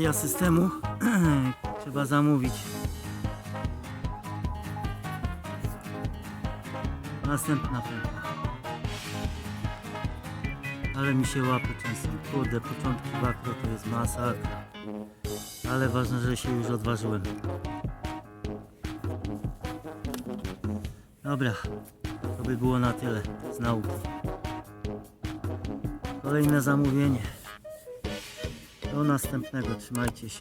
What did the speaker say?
Awaria systemu. Trzeba zamówić. Następna pętla. Ale mi się łapy często. Kurde, początki wakro to jest masakra. Ale ważne, że się już odważyłem. Dobra, to by było na tyle z nauki. Kolejne zamówienie. Do następnego, trzymajcie się.